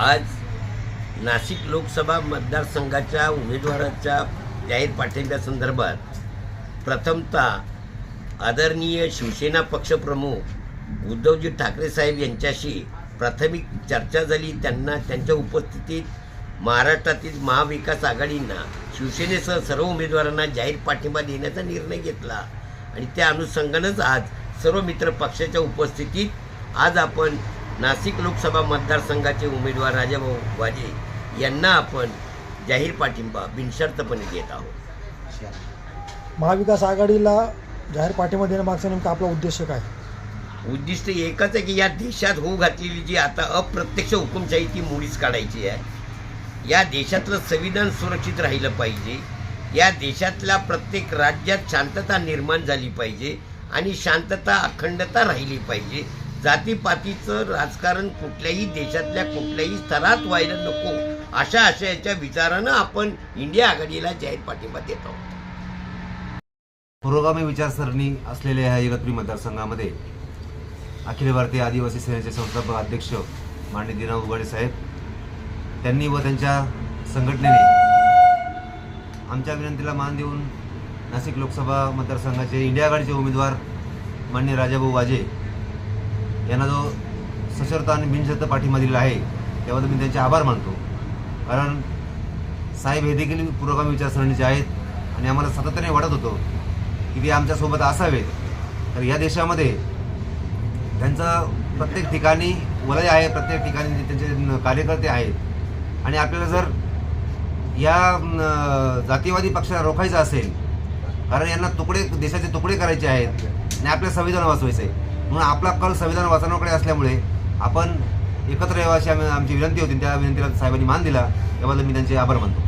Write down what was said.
आज नाशिक लोकसभा मतदारसंघाच्या उमेदवाराच्या जाहीर पाठिंब्यासंदर्भात प्रथमतः आदरणीय शिवसेना पक्षप्रमुख उद्धवजी ठाकरे साहेब यांच्याशी प्राथमिक चर्चा झाली. त्यांना त्यांच्या उपस्थितीत महाराष्ट्रातील महाविकास आघाडींना शिवसेनेसह सर्व उमेदवारांना जाहीर पाठिंबा देण्याचा निर्णय घेतला. आणि त्या अनुषंगानंच आज सर्व मित्र पक्षाच्या उपस्थितीत आज आपण नाशिक लोकसभा मतदारसंघाचे उमेदवार राजाभाऊ वाजे यांना आपण जाहीर पाठिंबा बिनशर्तपणे देत आहोत. महाविकास आघाडीला जाहीर पाठिंबा देण्यामागचा नेमका आपला उद्देश काय? उद्दिष्ट एकच आहे की या देशात होऊ घातलेली जी आता अप्रत्यक्ष हुकुमशाही ती मुळीच काढायची आहे. या देशातलं संविधान सुरक्षित राहिलं पाहिजे. या देशातल्या प्रत्येक राज्यात शांतता निर्माण झाली पाहिजे आणि शांतता अखंडता राहिली पाहिजे. जातीपातीचं राजकारण कुठल्याही देशातल्या कुठल्याही स्तरात व्हायला नको अशा आशयाच्या विचारानं आपण इंडिया आघाडीला जाहीर पाठिंबा देत आहोत. पुरोगामी विचारसरणी असलेल्या ह्या इगतपुरी मतदारसंघामध्ये अखिल भारतीय आदिवासी सेनेचे संस्थापक अध्यक्ष माननीय दिनाव उघाडे साहेब त्यांनी व त्यांच्या संघटनेने आमच्या विनंतीला मान देऊन नाशिक लोकसभा मतदारसंघाचे इंडिया आघाडीचे उमेदवार माननीय राजाभाऊ वाजे यांना जो सशर्त आणि बिनशर्त पाठिंबा दिलेला आहे त्याबद्दल मी त्यांचे आभार मानतो. कारण साहेब हे देखील पुरोगामी विचारसरणीचे आहेत आणि आम्हाला सातत्याने वाटत होतं की ते आमच्यासोबत असावेत. तर या देशामध्ये त्यांचं प्रत्येक ठिकाणी वलय आहे प्रत्येक ठिकाणी त्यांचे कार्यकर्ते आहेत. आणि आपल्याला जर या जातीवादी पक्षाला रोखायचं असेल कारण यांना तुकडे देशाचे तुकडे करायचे आहेत आणि आपल्या संविधान वाचवायचं आहे म्हणून आपला कल संविधान वाचवण्याकडे असल्यामुळे आपण एकत्र यावं अशी आम्ही आमची विनंती होती. त्या विनंतीला साहेबांनी मान दिला. याबद्दल मी त्यांचे आभार मानतो.